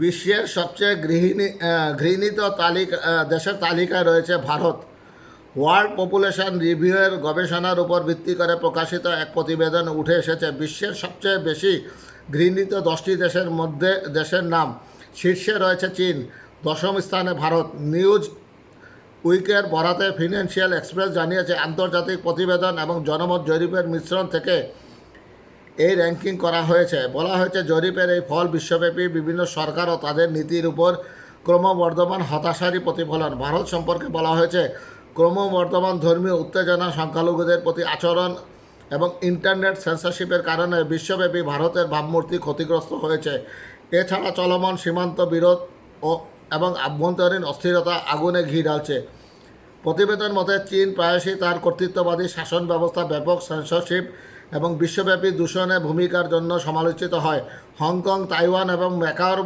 বিশ্বের সবচেয়ে গৃহিণী ঘৃণিত তালিকা দেশের তালিকায় রয়েছে ভারত। ওয়ার্ল্ড পপুলেশন রিভিউয়ের গবেষণার উপর ভিত্তি করে প্রকাশিত এক প্রতিবেদন উঠে এসেছে। বিশ্বের সবচেয়ে বেশি ঘৃণিত দশটি দেশের মধ্যে, দেশের নাম। শীর্ষে রয়েছে চীন। দশম স্থানে ভারত। নিউজ উইকের বরাতে ফিনান্সিয়াল এক্সপ্রেস জানিয়েছে, আন্তর্জাতিক প্রতিবেদন এবং জনমত জরিপের মিশ্রণ থেকে এই র্যাঙ্কিং করা হয়েছে। বলা হয়েছে, জরিপের এই ফল বিশ্বব্যাপী বিভিন্ন সরকার ও তাদের নীতির উপর ক্রমবর্ধমান হতাশারই প্রতিফলন। ভারত সম্পর্কে বলা হয়েছে, ক্রমবর্ধমান ধর্মীয় উত্তেজনা, সংখ্যালঘুদের প্রতি আচরণ এবং ইন্টারনেট সেন্সরশিপের কারণে বিশ্বব্যাপী ভারতের ভাবমূর্তি ক্ষতিগ্রস্ত হয়েছে। এছাড়া চলমান সীমান্ত বিরোধ ও এবং আভ্যন্তরীণ অস্থিরতা আগুনে ঘি ঢালছে। প্রতিবেদন মতে, চীন প্রায়শই তার কর্তৃত্ববাদী শাসন ব্যবস্থা ব্যাপক সেন্সরশিপ এবং বিশ্বব্যাপী দূষণে ভূমিকার জন্য সমালোচিত হয়। হংকং, তাইওয়ান এবং ম্যাকাওর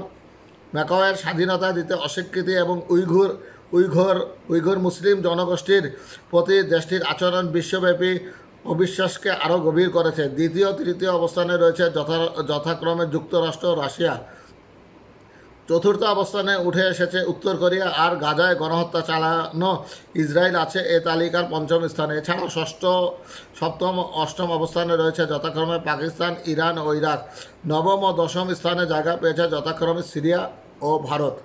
ম্যাকাওয়ের স্বাধীনতা দিতে অস্বীকৃতি এবং উইঘুর, উইঘর, উইঘুর মুসলিম জনগোষ্ঠীর প্রতি দেশটির আচরণ বিশ্বব্যাপী অবিশ্বাসকে আরও গভীর করেছে। দ্বিতীয়, তৃতীয় অবস্থানে রয়েছে যথা, যথাক্রমে যুক্তরাষ্ট্র রাশিয়া। চতুর্থ অবস্থানে উঠে এসেছে উত্তর কোরিয়া আর গাজায় গণহত্যা চালানো ইসরায়েল আছে এ তালিকার পঞ্চম স্থানে। এছাড়াও ষষ্ঠ, সপ্তম, অষ্টম অবস্থানে রয়েছে যথাক্রমে পাকিস্তান, ইরান ও ইরাক। নবম ও দশম স্থানে জায়গা পেয়েছে যথাক্রমে সিরিয়া ও ভারত।